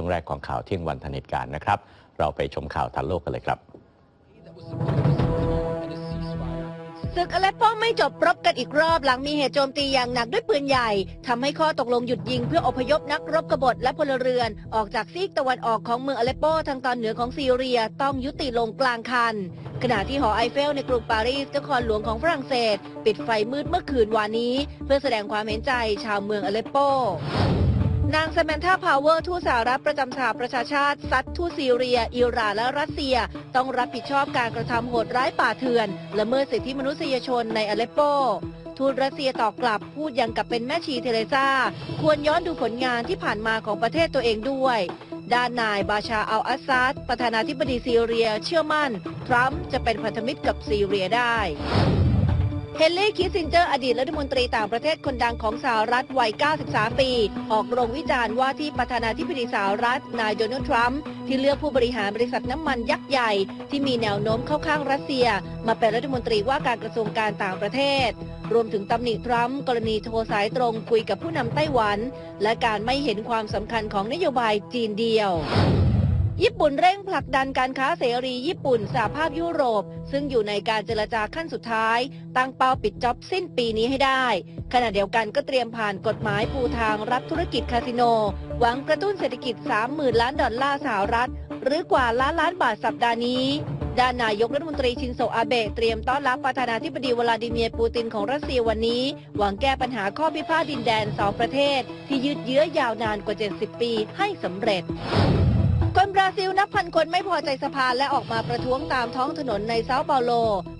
ช่วงแรกของข่าวเที่ยงวันทันเหตุการณ์นะครับ เราไปชมข่าวทันโลกกันเลยครับศึกอเลปโปไม่จบรบกันอีกรอบหลังมีเหตุโจมตีอย่างหนักด้วยปืนใหญ่ทำให้ข้อตกลงหยุดยิงเพื่ออพยพนักรบกบฏและพลเรือน ออกจากซีกตะวันออกของเมืองอเลปโปทางตอนเหนือของซีเรียต้องยุติลงกลางคัน ขณะที่หอไอเฟลในกรุงปารีสนครหลวงของฝรั่งเศส ปิดไฟมืดเมื่อคืนวานนี้ เพื่อแสดงความเห็นใจชาวเมืองอเลปโป นางซมนธาพาวเวอร์ทูตสหรัฐประจำสหประชาชาติซัดทูตซีเรีย อิหร่านและรัสเซีย ต้องรับผิดชอบการกระทำโหดร้ายป่าเถื่อน ละเมิดสิทธิมนุษยชนในอเลปโป ทูตรัสเซียตอบกลับพูดยังกับเป็นแม่ชีเทเรซาควรย้อนดูผลงานที่ผ่านมาของประเทศตัวเองด้วยด้านนายบาชาอัลอาซัดประธานาธิบดีซีเรีย เชื่อมั่น ทรัมป์จะเป็นพันธมิตรกับซีเรียได้ เฮนรี่คิสซินเจอร์อดีตรัฐมนตรีต่างประเทศคนดังของสหรัฐวัย 93 ปี ออกโรงวิจารณ์ว่าที่ประธานาธิบดีสหรัฐ นายโดนัลด์ทรัมป์ที่เลือกผู้บริหารบริษัทน้ำมันยักษ์ใหญ่ ที่มีแนวโน้มเข้าข้างรัสเซีย มาเป็นรัฐมนตรีว่าการกระทรวงการต่างประเทศ รวมถึงตำหนิทรัมป์กรณีโทรสายตรงคุยกับผู้นำไต้หวัน และการไม่เห็นความสำคัญของนโยบายจีนเดียว ญี่ปุ่นเร่งผลักดันการค้าเสรีญี่ปุ่นสหภาพยุโรป ซึ่งอยู่ในการเจรจาขั้นสุดท้าย ตั้งเป้าปิดจ็อบสิ้นปีนี้ให้ได้ ขณะเดียวกันก็เตรียมผ่านกฎหมายปูทางรับธุรกิจคาสิโน หวังกระตุ้นเศรษฐกิจ 30,000 ล้านดอลลาร์สหรัฐ หรือกว่าล้านล้านบาทสัปดาห์นี้ด้านนายกรัฐมนตรีชินโซอาเบะเตรียมต้อนรับประธานาธิบดีวลาดิเมียร์ปูตินของรัสเซียวันนี้ หวังแก้ปัญหาข้อพิพาทดินแดนสองประเทศ ที่ยืดเยื้อยาวนานกว่า 70 ปีให้สำเร็จ คนบราซิลนับพันคนไม่พอใจสภาและออกมาประท้วงตามท้องถนนในเซาเปาโล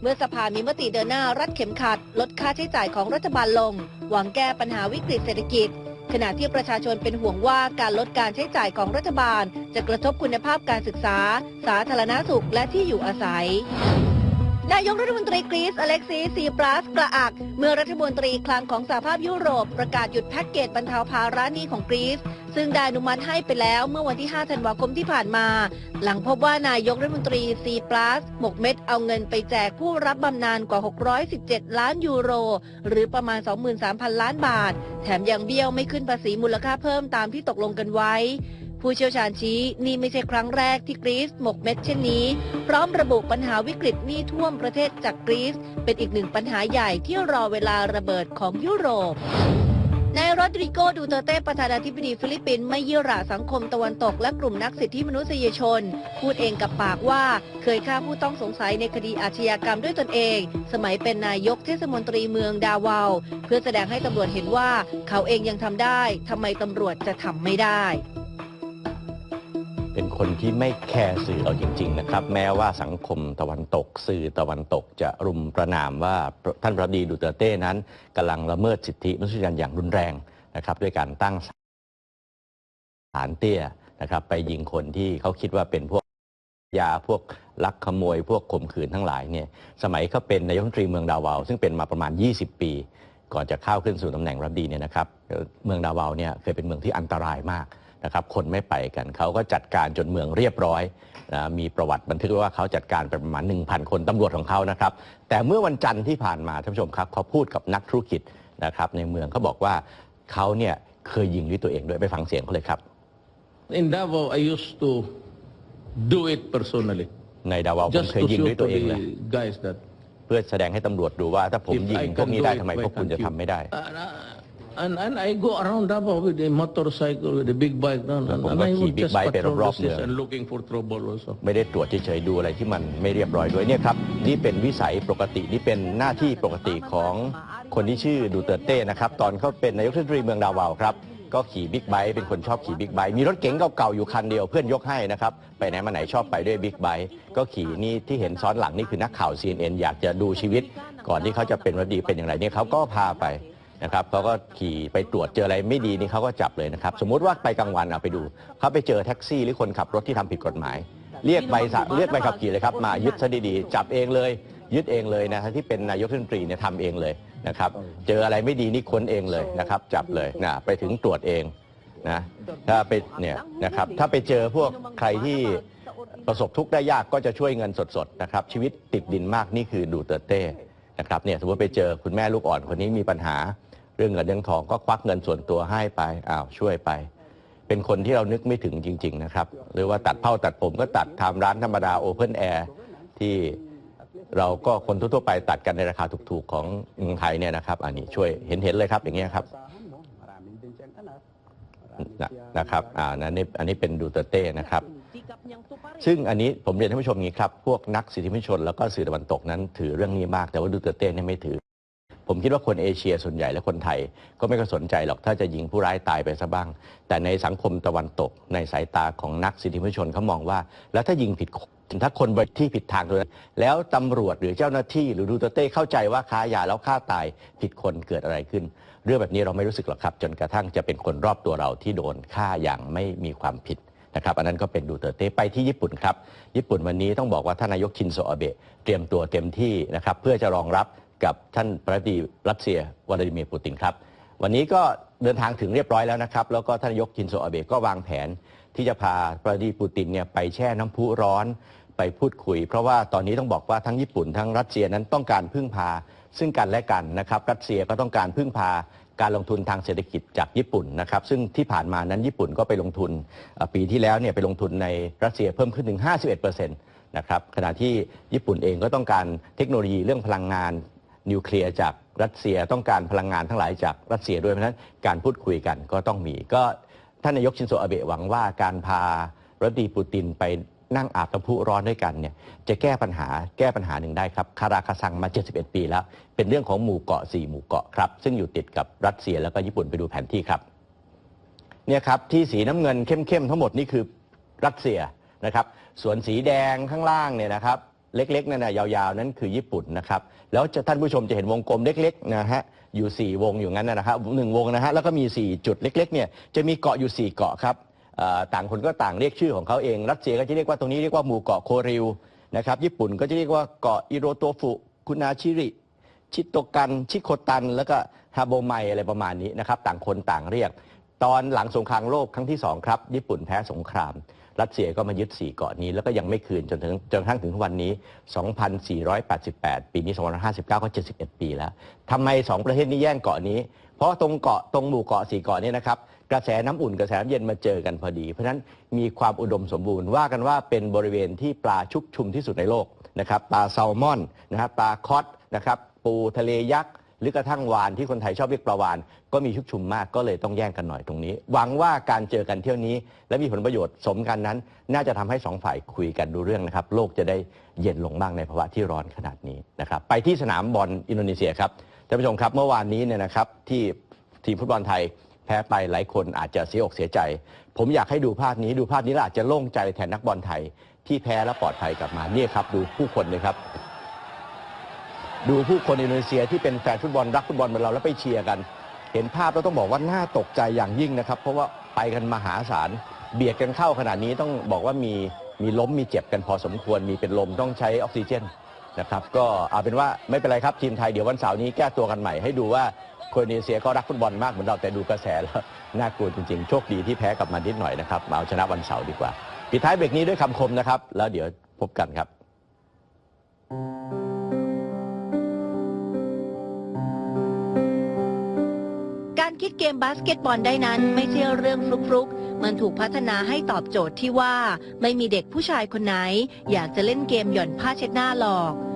เมื่อสภามีมติเดินหน้ารัดเข็มขัด ลดค่าใช้จ่ายของรัฐบาลลง หวังแก้ปัญหาวิกฤตเศรษฐกิจ ขณะที่ประชาชนเป็นห่วงว่าการลดการใช้จ่ายของรัฐบาล จะกระทบคุณภาพการศึกษา สาธารณสุขและที่อยู่อาศัย นายกรัฐมนตรีกรีซอเล็กซีซีปรัสกระอัก เมื่อรัฐมนตรีคลังของสหภาพยุโรปประกาศหยุดแพ็กเกจบรรเทาภาระหนี้ของกรีซซึ่งได้อนุมัติให้ไปแล้วเมื่อวันที่ 5 ธันวาคมที่ผ่านมา หลังพบว่านายกรัฐมนตรีซีปรัสหมกเม็ดเอาเงินไปแจกผู้รับบำนาญกว่า 617 ล้านยูโร หรือประมาณ 23,000 ล้านบาท แถมยังเบี้ยวไม่ขึ้นภาษีมูลค่าเพิ่มตามที่ตกลงกันไว้ ผู้เชี่ยวชาญชี้นี่ไม่ใช่ครั้งแรกที่กรีซหมกเม็ดเช่นนี้ พร้อมระบุปัญหาวิกฤตหนี้ท่วมประเทศจากกรีซเป็นอีกหนึ่งปัญหาใหญ่ที่รอเวลาระเบิดของยุโรปนายโรดริโกดูเตเต้ประธานาธิบดีฟิลิปปินส์ไม่เยี่ยหร่าสังคมตะวันตกและกลุ่มนักสิทธิมนุษยชน พูดเองกับปากว่าเคยฆ่าผู้ต้องสงสัยในคดีอาชญากรรมด้วยตนเอง สมัยเป็นนายกเทศมนตรีเมืองดาวาว เพื่อแสดงให้ตำรวจเห็นว่าเขาเองยังทำได้ทำไมตำรวจจะทำไม่ได้ คนที่ไม่แคร์สื่อเอาจริง ๆ นะครับ แม้ว่าสังคมตะวันตกสื่อตะวันตกจะรุมประนามว่าท่านประธานาธิบดีดูเตเต้นั้นกำลังละเมิดสิทธิมนุษยชนอย่างรุนแรงนะครับ ด้วยการตั้งฐานเตี้ยนะครับ ไปยิงคนที่เขาคิดว่าเป็นพวกยาพวกลักขโมย พวกข่มขืนทั้งหลายเนี่ยสมัยเขาเป็นนายกรัฐมนตรีเมืองดาวาว ซึ่งเป็นมาประมาณ 20 ปี ก่อนจะเข้าขึ้นสู่ตำแหน่งรัฐมนตรีเนี่ยนะครับ เมืองดาวาวเนี่ยเคยเป็นเมืองที่อันตรายมาก นะครับคนไม่ไปกันเขาก็จัดการจนเมืองเรียบร้อยนะมีประวัติบันทึกไว้ว่าเขาจัดการไปประมาณ 1,000 คนตำรวจของเขานะครับ แต่เมื่อวันจันทร์ที่ผ่านมาท่านผู้ชมครับเขาพูดกับนักธุรกิจนะครับในเมืองเขาบอกว่าเขาเนี่ยเคยยิงด้วยตัวเองด้วยไปฟังเสียงเขาเลยครับ In Davao, I used to do it personally, ในดาวาวผม just เคย to ยิง show ด้วย to ตัวเองเลย the guys that เพื่อแสดงให้ตำรวจดูว่าถ้าผม if ยิง I พวก can นี้ do ได้ it, ทำไม why พวกคุณ can't จะ you? ทำไม่ได้ And, uh, and, and I go around Davao with a motorcycle, with a big bike, no, no, ผม and ก็ I ขี่ would บิ๊ก just ไบค์ไป patrol รอบ the ๆเมือง streets and looking for trouble also. ไม่ได้ตรวจเฉยๆดูอะไรที่มันไม่เรียบร้อยด้วยเนี่ยครับนี่เป็นวิสัยปกตินี่เป็นหน้าที่ปกติของคนที่ชื่อดูเตอร์เต้นะครับตอนเขาเป็นนายกเทศมนตรีเมืองดาวาวครับก็ขี่บิ๊กไบค์เป็นคนชอบขี่บิ๊กไบค์มีรถเก๋งเก่าๆอยู่คันเดียวเพื่อนยกให้นะครับไปไหนมาไหนชอบไปด้วยบิ๊กไบค์ก็ขี่นี่ที่เห็นซ้อนหลังนี่คือนักข่าว CNN อยากจะดูชีวิต ก่อนที่เขาจะเป็นวันดีเป็นอย่างไรเนี่ยเขาก็พาไป นะครับเขาก็ขี่ไปตรวจเจออะไรไม่ดีนี่เขาก็จับเลยนะครับ สมมุติว่าไปกลางวันเอาไปดูเขาไปเจอแท็กซี่หรือคนขับรถที่ทำผิดกฎหมาย เรียกใบสั่งเรียกใบขับขี่เลยครับ มายึดซะดีๆจับเองเลย ยึดเองเลยนะที่เป็นนายกรัฐมนตรีเนี่ยทำเองเลยนะครับเจออะไรไม่ดีนี่ค้นเองเลยนะครับ จับเลยนะไปถึงตรวจเองนะถ้าไปเนี่ยนะครับถ้าไปเจอพวกใครที่ประสบทุกข์ได้ยากก็จะช่วยเงินสดๆนะครับชีวิตติดดินมากนี่คือดูเตอร์เต้นะครับเนี่ยสมมติไปเจอคุณแม่ลูกอ่อนคนนี้มีปัญหา เรื่องเงินเรื่องทองก็ควักเงินส่วนตัวให้ไปอ้าวช่วยไป เป็นคนที่เรานึกไม่ถึงจริง ๆ นะครับ หรือว่าตัดเผ้าตัดผมก็ตัดทำร้านธรรมดาโอเพนแอร์ที่เราก็คนทั่วๆไปตัดกันในราคาถูกๆของเมืองไทยเนี่ยนะครับ อันนี้ช่วยเห็นเห็นๆเลยครับอย่างเงี้ยครับนะนะครับอ่านั่นนี่อันนี้เป็นดูเตเต้นะครับ ซึ่งอันนี้ผมเรียนท่านผู้ชมงนี้ครับ พวกนักสิทธิมนุษยชนแล้วก็สื่อตะวันตกนั้นถือเรื่องนี้มากแต่ว่าดูเตเต้เนี่ยไม่ถือ ผมคิดว่าคนเอเชียส่วนใหญ่และคนไทย ก็ไม่ก็สนใจหรอกถ้าจะยิงผู้ร้ายตายไปซะบ้าง แต่ในสังคมตะวันตก ในสายตาของนักสิทธิมนุษยชนเขามองว่า แล้วถ้ายิงผิดถ้าคนไปที่ผิดทางตัวนั้นแล้วตำรวจหรือเจ้าหน้าที่หรือดูเตอร์เต้เข้าใจว่าค้ายาแล้วฆ่าตายผิดคนเกิดอะไรขึ้น เรื่องแบบนี้เราไม่รู้สึกหรอกครับ จนกระทั่งจะเป็นคนรอบตัวเราที่โดนฆ่าอย่างไม่มีความผิดนะครับอันนั้นก็เป็นดูเตอร์เต้ไปที่ญี่ปุ่นครับ ญี่ปุ่นวันนี้ต้องบอกว่าท่านนายกชินโซอาเบะเตรียมตัวเต็มที่นะครับเพื่อจะรองรับ กับท่านประธานาธิบดีรัสเซียวลาดิเมียร์ปูตินครับ วันนี้ก็เดินทางถึงเรียบร้อยแล้วนะครับ แล้วก็ท่านนายกชินโซอาเบะก็วางแผนที่จะพาประธานาธิบดีปูตินเนี่ยไปแช่น้ำพุร้อนไปพูดคุย เพราะว่าตอนนี้ต้องบอกว่าทั้งญี่ปุ่นทั้งรัสเซียนั้นต้องการพึ่งพา ซึ่งกันและกันนะครับ รัสเซียก็ต้องการพึ่งพาการลงทุนทางเศรษฐกิจจากญี่ปุ่นนะครับ ซึ่งที่ผ่านมานั้นญี่ปุ่นก็ไปลงทุนปีที่แล้วเนี่ยไปลงทุนในรัสเซียเพิ่มขึ้นถึง 51%นะครับขณะที่ญี่ปุ่นเองก็ต้องการเทคโนโลยีเรื่องพลังงาน นิวเคลียร์จากรัสเซียต้องการพลังงานทั้งหลายจากรัสเซียด้วยเพราะฉะนั้นการพูดคุยกันก็ต้องมี ก็ท่านนายกชินโซอาเบะหวังว่าการพารัฐมนตรีปูตินไปนั่งอาบน้ำพุร้อนด้วยกันเนี่ยจะแก้ปัญหาแก้ปัญหาหนึ่งได้ครับคาราคาซังมา 71 ปีแล้ว เป็นเรื่องของหมู่เกาะ 4 หมู่เกาะครับ ซึ่งอยู่ติดกับรัสเซียแล้วก็ญี่ปุ่นไปดูแผนที่ครับเนี่ยครับที่สีน้ำเงินเข้มๆทั้งหมดนี่คือรัสเซียนะครับส่วนสีแดงข้างล่างเนี่ยนะครับ เล็กๆนั่นนะยาวๆ นั้นคือญี่ปุ่นนะครับ แล้วจะท่านผู้ชมจะเห็นวงกลมเล็กๆนะฮะอยู่ 4 วงอยู่งั้นนะครับหนึ่งวงนะฮะแล้วก็มี 4 จุดเล็กๆเนี่ยจะมีเกาะอยู่ 4 เกาะครับต่างคนก็ต่างเรียกชื่อของเขาเอง รัสเซียก็จะเรียกว่าตรงนี้เรียกว่าหมู่เกาะโคริวนะครับญี่ปุ่นก็จะเรียกว่าเกาะอิโรโตฟุคุนาชิริ ชิโตกันชิโคตัน แล้วก็ฮาโบไมอะไรประมาณนี้นะครับต่างคนต่างเรียก ตอนหลังสงครามโลกครั้งที่2ครับญี่ปุ่นแพ้สงคราม รัสเซียก็มายึด 4 เกาะนี้ แล้วก็ยังไม่คืนจนถึงจนกระทั่งถึงวันนี้ 2,488 ปีนี้ 2,559 ก็ 71 ปีแล้วทำไม 2 ประเทศนี้แย่งเกาะนี้ เพราะตรงเกาะตรงหมู่เกาะ 4 เกาะนี้นะครับกระแสน้ำอุ่นกระแสน้ำเย็นมาเจอกันพอดี เพราะฉะนั้นมีความอุดมสมบูรณ์ว่ากันว่าเป็นบริเวณที่ปลาชุกชุมที่สุดในโลกนะครับปลาแซลมอนนะครับปลาคอสนะครับปูทะเลยักษ์ หรือกระทั่งวานที่คนไทยชอบเรียกปลาวาน ก็มีชุกชุมมากก็เลยต้องแย่งกันหน่อยตรงนี้ หวังว่าการเจอกันเที่ยวนี้ และมีผลประโยชน์สมกันนั้น น่าจะทำให้สองฝ่ายคุยกันดูเรื่องนะครับ โลกจะได้เย็นลงบ้างในภาวะที่ร้อนขนาดนี้นะครับ ไปที่สนามบอลอินโดนีเซียครับท่านผู้ชมครับเมื่อวานนี้เนี่ยนะครับที่ทีมฟุตบอลไทยแพ้ไปหลายคนอาจจะเสียอกเสียใจ ผมอยากให้ดูภาพนี้ดูภาพนี้แล้วอาจจะโล่งใจแทนนักบอลไทย ที่แพ้และปลอดภัยกลับมาเนี่ยครับดูผู้คนเลยครับ ดูผู้คนอินโดนีเซียที่เป็นแฟนฟุตบอลรักฟุตบอลเหมือนเราแล้วไปเชียร์กัน เห็นภาพแล้วต้องบอกว่าน่าตกใจอย่างยิ่งนะครับ เพราะว่าไปกันมหาศาลเบียดกันเข้าขนาดนี้ต้องบอกว่ามีมีล้มมีเจ็บกันพอสมควร มีเป็นลมต้องใช้ออกซิเจนนะครับก็เอาเป็นว่าไม่เป็นไรครับทีมไทยเดี๋ยววันเสาร์นี้แก้ตัวกันใหม่ให้ดูว่าคนอินโดนีเซียก็รักฟุตบอลมากเหมือนเราแต่ดูกระแสแล้วน่ากลัวจริงๆโชคดีที่แพ้กลับมานิดหน่อยนะครับมาเอาชนะวันเสาร์ดีกว่าปิดท้ายเบรกนี้ด้วยคำคมนะครับ แล้วเดี๋ยวพบกันครับ ที่เกมบาสเกตบอลได้นั้นไม่ใช่เรื่องฟลุกๆ มันถูกพัฒนาให้ตอบโจทย์ที่ว่า ไม่มีเด็กผู้ชายคนไหน อยากจะเล่นเกมหย่อนผ้าเช็ดหน้าหรอก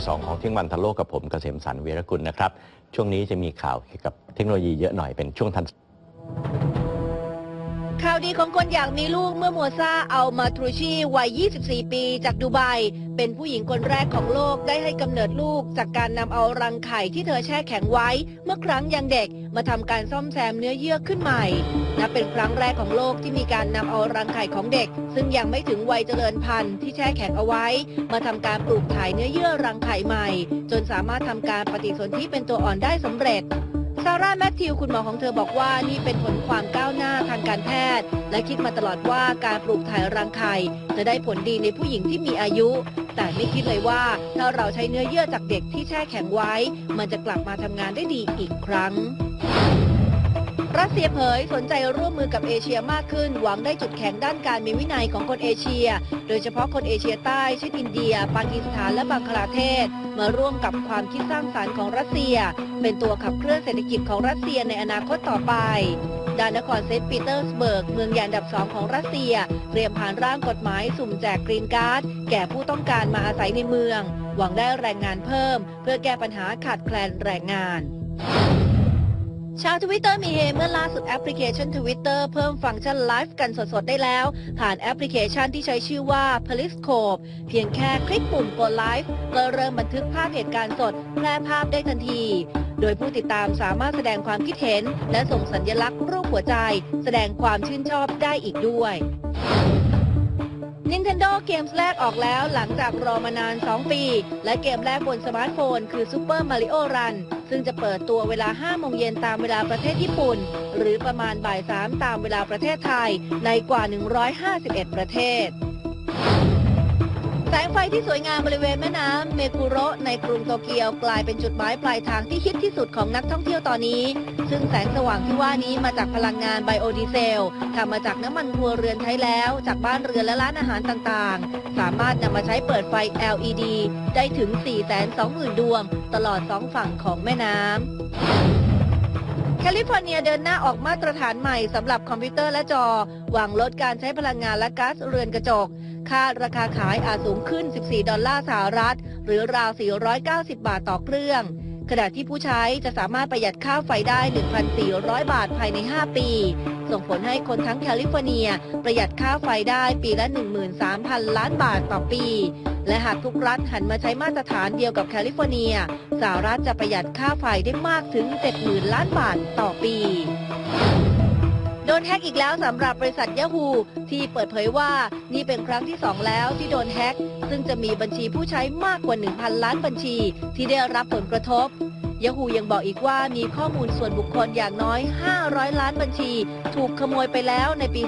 ที่ 2 ของเที่ยงวันทันโลกกับผมเกษมสันเวรกุลนะครับ ช่วงนี้จะมีข่าวเกี่ยวกับเทคโนโลยีเยอะหน่อยเป็นช่วงทัน ข่าวดีของคนอยากมีลูกเมื่อมัวซาเอามาทรูชีวัย 24 ปีจากดูไบ เป็นผู้หญิงคนแรกของโลกได้ให้กำเนิดลูก จากการนำเอารังไข่ที่เธอแช่แข็งไว้ เมื่อครั้งยังเด็กมาทำการซ่อมแซมเนื้อเยื่อขึ้นใหม่ นับเป็นครั้งแรกของโลกที่มีการนำเอารังไข่ของเด็ก ซึ่งยังไม่ถึงวัยเจริญพันธุ์ที่แช่แข็งเอาไว้ มาทำการปลูกถ่ายเนื้อเยื่อรังไข่ใหม่ จนสามารถทำการปฏิสนธิเป็นตัวอ่อนได้สำเร็จ ซาร่าแมทธิวคุณหมอของเธอบอกว่านี่เป็นผลความก้าวหน้าทางการแพทย์ และคิดมาตลอดว่าการปลูกถ่ายรังไข่จะได้ผลดีในผู้หญิงที่มีอายุ แต่ไม่คิดเลยว่าถ้าเราใช้เนื้อเยื่อจากเด็กที่แช่แข็งไว้ มันจะกลับมาทำงานได้ดีอีกครั้ง รัสเซียเผยสนใจร่วมมือกับเอเชียมากขึ้น หวังได้จุดแข็งด้านการมีวินัยของคนเอเชีย โดยเฉพาะคนเอเชียใต้เช่นอินเดีย ปากีสถานและบังคลาเทศ มาร่วมกับความคิดสร้างสารรค์ของรัสเซีย เป็นตัวขับเคลื่อนเศรษฐกิจของรัสเซียในอนาคตต่อไปด้านนครเซนต์ปีเตอร์สเบิร์ก เมืองใหญ่อันดับสองของรัสเซีย เตรียมผ่านร่างกฎหมายสุ่มแจกกรีนการ์ด แก่ผู้ต้องการมาอาศัยในเมือง หวังได้แรงงานเพิ่ม เพื่อแก้ปัญหาขาดแคลนแรงงาน ชาวทวิตเตอร์มีเฮเมื่อล่าสุดแอปพลิเคชันทวิตเตอร์เพิ่มฟังก์ชันไลฟ์กันสดๆ ได้แล้ว ผ่านแอปพลิเคชันที่ใช้ชื่อว่า Periscope เพียงแค่คลิกปุ่มกดไลฟ์ก็เริ่มบันทึกภาพเหตุการณ์สดแพร่ภาพได้ทันที โดยผู้ติดตามสามารถแสดงความคิดเห็น และส่งสัญลักษณ์รูปหัวใจ แสดงความชื่นชอบได้อีกด้วย Nintendo Games แรกออกแล้วหลังจากรอมานาน 2 ปี และเกมแรกบนสมาร์ทโฟนคือ Super Mario Run ซึ่งจะเปิดตัวเวลา 5 โมงเย็นตามเวลาประเทศญี่ปุ่น หรือประมาณบ่าย 3 ตามเวลาประเทศไทย ในกว่า 151 ประเทศ ฟที่สวยงามบริเวณแม่น้ำเมกุโระในกรุงโตเกียวกลายเป็นจุดหมายปลายทางที่ฮิตที่สุดของนักท่องเที่ยวตอนนี้ ซึ่งแสงสว่างที่ว่านี้มาจากพลังงานไบโอดีเซลทำมาจากน้ำมันครัวเรือนใช้แล้ว จากบ้านเรือนและร้านอาหารต่างๆ สามารถนำมาใช้เปิดไฟ LED ได้ถึง 420,000 ดวง ตลอดสองฝั่งของแม่น้ำแคลิฟอร์เนียเดินหน้าออกมาตรฐานใหม่สำหรับคอมพิวเตอร์และจอ หวังลดการใช้พลังงานและก๊าซเรือนกระจก คาดราคาขายอาจสูงขึ้น 14 ดอลลาร์สหรัฐ หรือราว 490 บาทต่อเครื่อง ขณะที่ผู้ใช้จะสามารถประหยัดค่าไฟได้ 1,400 บาทภายใน 5 ปี ส่งผลให้คนทั้งแคลิฟอร์เนีย ประหยัดค่าไฟได้ปีละ 13,000 ล้านบาทต่อปี และหากทุกรัฐหันมาใช้มาตรฐานเดียวกับแคลิฟอร์เนียสหรัฐจะประหยัดค่าไฟได้มากถึง 70,000 ล้านบาทต่อปี นแฮกอีกแล้วสำหรับบริษัท Yahoo ที่เปิดเผยว่านี่เป็นครั้งที่ 2 แล้วที่โดนแฮก ซึ่งจะมีบัญชีผู้ใช้มากกว่า 1,000 ล้านบัญชี ที่ได้รับผลกระทบ Yahoo ยังบอกอีกว่ามีข้อมูลส่วนบุคคลอย่างน้อย 500 ล้านบัญชี ถูกขโมยไปแล้วในปี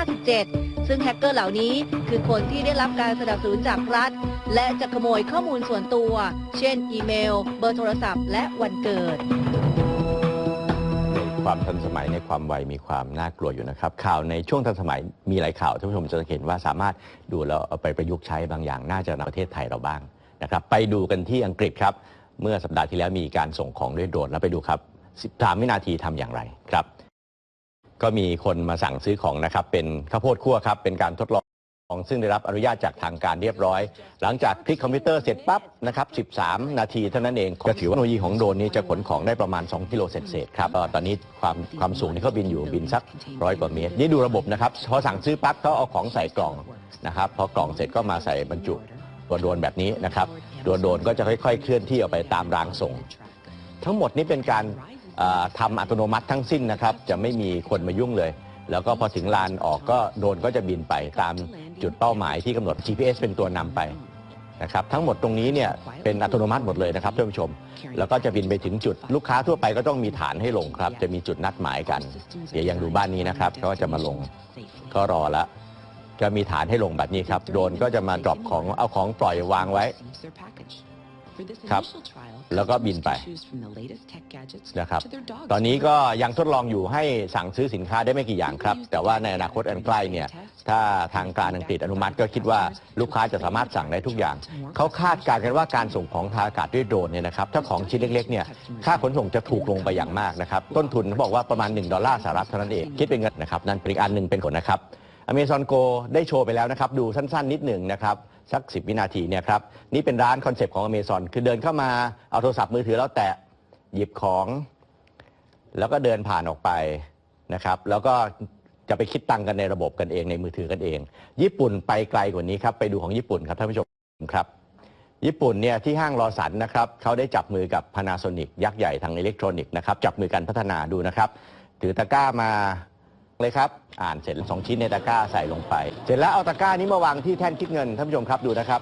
2557 ซึ่งแฮกเกอร์เหล่านี้คือคนที่ได้รับการสนับสนุนจากรัฐ และจะขโมยข้อมูลส่วนตัว เช่น อีเมล เบอร์โทรศัพท์ และวันเกิด ความทันสมัยในความไวมีความน่ากลัวอยู่นะครับ ข่าวในช่วงทันสมัยมีหลายข่าวท่านผู้ชมจะเห็นว่าสามารถดูแล้วเอาไปประยุกต์ใช้บางอย่างน่าจะในประเทศไทยเราบ้างนะครับไปดูกันที่อังกฤษครับ เมื่อสัปดาห์ที่แล้วมีการส่งของด้วยโดรนแล้วไปดูครับ 13 วินาทีทำอย่างไรครับ ก็มีคนมาสั่งซื้อของนะครับเป็นข้าวโพดคั่วครับเป็นการทดลอง ซึ่งได้รับอนุญาตจากทางการเรียบร้อย หลังจากคลิกคอมพิวเตอร์เสร็จปั๊บนะครับ 13 นาทีเท่านั้นเอง ก็ถือว่าเทคโนโลยีของโดรนนี้จะขนของได้ประมาณ 2 กิโลเศษๆครับตอนนี้ความความสูงที่เขาบินอยู่บินสักร้อยกว่าเมตร นี่ดูระบบนะครับ พอสั่งซื้อปั๊บเขาเอาของใส่กล่องนะครับ พอกล่องเสร็จก็มาใส่บรรจุตัวโดรนแบบนี้นะครับตัวโดรนก็จะค่อย ๆ เคลื่อนที่ออกไปตามรางส่ง ทั้งหมดนี้เป็นการเอ่อทำอัตโนมัติทั้งสิ้นนะครับ จะไม่มีคนมายุ่งเลย แล้วก็พอถึงลานออกก็โดรนก็จะบินไปตาม จุดเป้าหมายที่กำหนด GPS เป็นตัวนำไปนะครับทั้งหมดตรงนี้เนี่ยเป็นอัตโนมัติหมดเลยนะครับท่านผู้ชม แล้วก็จะบินไปถึงจุดลูกค้าทั่วไปก็ต้องมีฐานให้ลงครับ จะมีจุดนัดหมายกัน เดี๋ยวยังดูบ้านนี้นะครับเขาก็จะมาลงก็รอละจะมีฐานให้ลงแบบนี้ครับโดรนก็จะมาดรอปของเอาของปล่อยวางไว้ครับแล้วก็บินไปนะครับตอนนี้ก็ยังทดลองอยู่ให้สั่งซื้อสินค้าได้ไม่กี่อย่างครับ แต่ว่าในอนาคตอันใกล้เนี่ย ถ้าทางการอังกฤษอนุมัติก็คิดว่าลูกค้าจะสามารถสั่งได้ทุกอย่าง เขาคาดการณ์กันว่าการส่งของทางอากาศด้วยโดรนเนี่ยนะครับถ้าของชิ้นเล็กๆเนี่ยค่าขนส่งจะถูกลงไปอย่างมากนะครับ ต้นทุนเขาบอกว่าประมาณ 1 ดอลลาร์สหรัฐเท่านั้นเองคิดเป็นเงินนะครับ นั่นเป็นอีกอันหนึ่งเป็นผลนะครับ Amazon Go ได้โชว์ไปแล้วนะครับ ดูสั้นๆ นิดหนึ่งนะครับ สัก 10 วินาทีเนี่ยครับ นี่เป็นร้านคอนเซปต์ของ Amazon คือเดินเข้ามาเอาโทรศัพท์มือถือแล้วแตะหยิบของ แล้วก็เดินผ่านออกไปนะครับ แล้วก็ จะไปคิดตังค์กันในระบบกันเองในมือถือกันเอง ญี่ปุ่นไปไกลกว่านี้ครับ ไปดูของญี่ปุ่นครับท่านผู้ชมครับ ญี่ปุ่นเนี่ยที่ห้างรอสันนะครับเขาได้จับมือกับ Panasonic ยักษ์ใหญ่ทางอิเล็กทรอนิกส์นะครับจับมือกันพัฒนาดูนะครับ ถือตะกร้ามาเลยครับ อ่านเสร็จสองชิ้นในตะกร้าใส่ลงไป เสร็จแล้วเอาตะกร้านี้มาวางที่แท่นคิดเงินท่านผู้ชมครับดูนะครับ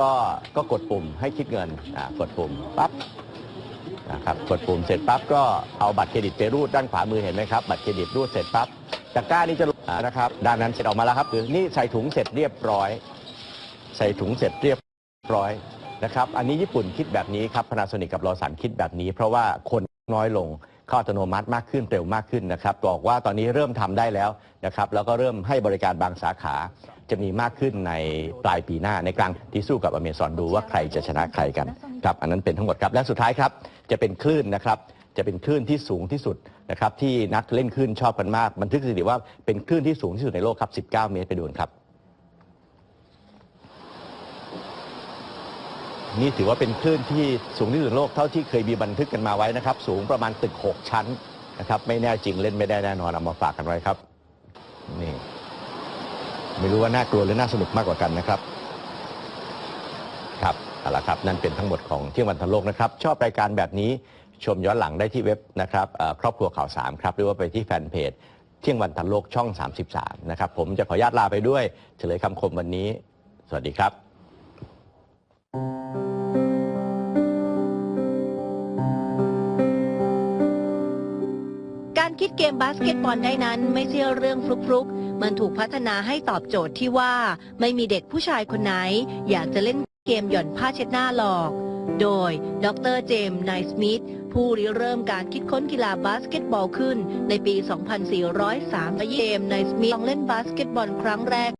ก็ก็กดปุ่มให้คิดเงินอ่ากดปุ่มปั๊บนะครับกดปุ่มเสร็จปั๊บก็เอาบัตรเครดิตไปรูดด้านขวามือเห็นไหมครับบัตรเครดิตรูดเสร็จปั๊บ ตะกร้านี้จะอ่านะครับด้านนั้นเสร็จออกมาแล้วครับคือนี่ใส่ถุงเสร็จเรียบร้อย ใส่ถุงเสร็จเรียบร้อยนะครับ อันนี้ญี่ปุ่นคิดแบบนี้ครับพนาโซนิกกับลอสันคิดแบบนี้ เพราะว่าคนน้อยลงเข้าอัตโนมัติมากขึ้นเร็วมากขึ้นนะครับบอกว่าตอนนี้เริ่มทำได้แล้วนะครับ แล้วก็เริ่มให้บริการบางสาขาจะมีมากขึ้นในปลายปีหน้าในกลางที่สู้กับอเมซอนดูว่าใครจะชนะใครกันครับ อันนั้นเป็นทั้งหมดครับและสุดท้ายครับจะเป็นคลื่นนะครับ จะเป็นคลื่นที่สูงที่สุด นะครับที่นักเล่นคลื่นชอบกันมาก บันทึกสถิติว่าเป็นคลื่นที่สูงที่สุดในโลกครับ 19 เมตรไปดูนครับ นี่ถือว่าเป็นคลื่นที่สูงที่สุดในโลกเท่าที่เคยมีบันทึกกันมาไว้นะครับ สูงประมาณตึก 6 ชั้นนะครับไม่แน่จริงเล่นไม่ได้แน่นอนเอามาฝากกันไว้ครับนี่ไม่รู้ว่าน่ากลัวหรือน่าสนุกมากกว่ากันนะครับ ครับเอาละครับ นั่นเป็นทั้งหมดของเที่ยงวันทันโลกนะครับ ชอบรายการแบบนี้ ชมย้อนหลังได้ที่เว็บนะครับครอบครัวข่าวสามครับหรือว่าไปที่แฟนเพจเที่ยงวันทันโลกช่อง 33 นะครับ ผมจะขออนุญาตลาไปด้วย เฉลยคำคมวันนี้ สวัสดีครับ การคิดเกมบาสเกตบอลได้นั้นไม่ใช่เรื่องฟลุกๆ มันถูกพัฒนาให้ตอบโจทย์ที่ว่า ไม่มีเด็กผู้ชายคนไหน อยากจะเล่นเกมหย่อนผ้าเช็ดหน้าหรอก โดย ดรเจมส์ไนสมิธผู้ริเริ่มการคิดค้นกีฬาบาสเกตบอลขึ้นในปี 2403เจมส์ไนสมิธลองเล่นบาสเกตบอลครั้งแรก